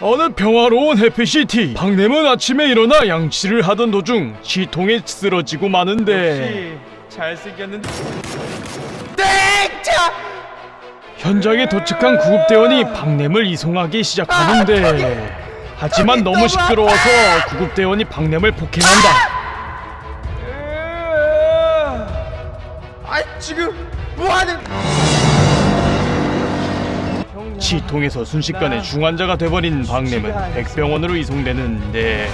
어느 평화로운 해피시티. 박냄은 아침에 일어나 양치를 하던 도중 시통에 쓰러지고 마는데. 잘생겼는데. 현장에 도착한 구급대원이 박냄을 이송하기 시작하는데. 하지만 너무 시끄러워서 구급대원이 박냄을 폭행한다. 아 지금 뭐하는 치통에서 순식간에 중환자가 돼버린 박냄은 백병원으로 이송되는데.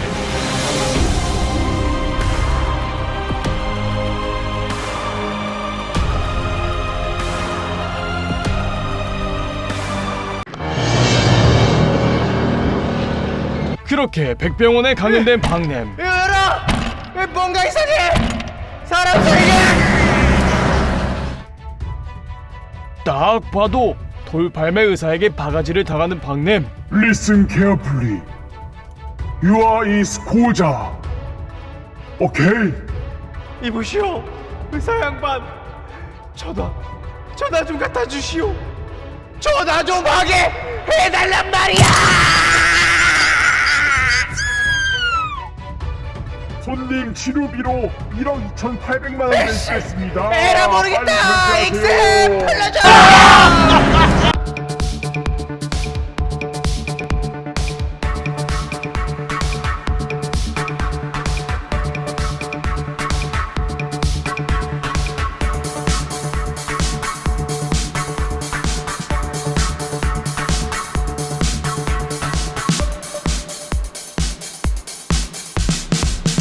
그렇게 백병원에 강연된 박냄 으라 왜 뭔가 이상해? 사람 소리가! 딱 봐도 돌팔매 의사에게 바가지를 당하는 박냄 Listen carefully. You are in Skoja. Okay? 이보시오 의사 양반 전화 전화 좀 갖다 주시오 전화 좀 하게 해달란 말이야 손님 치료비로 1억 2,800만 원 내시겠습니다. 에라 빨리 모르겠다 결제하세요. 익스 풀려줘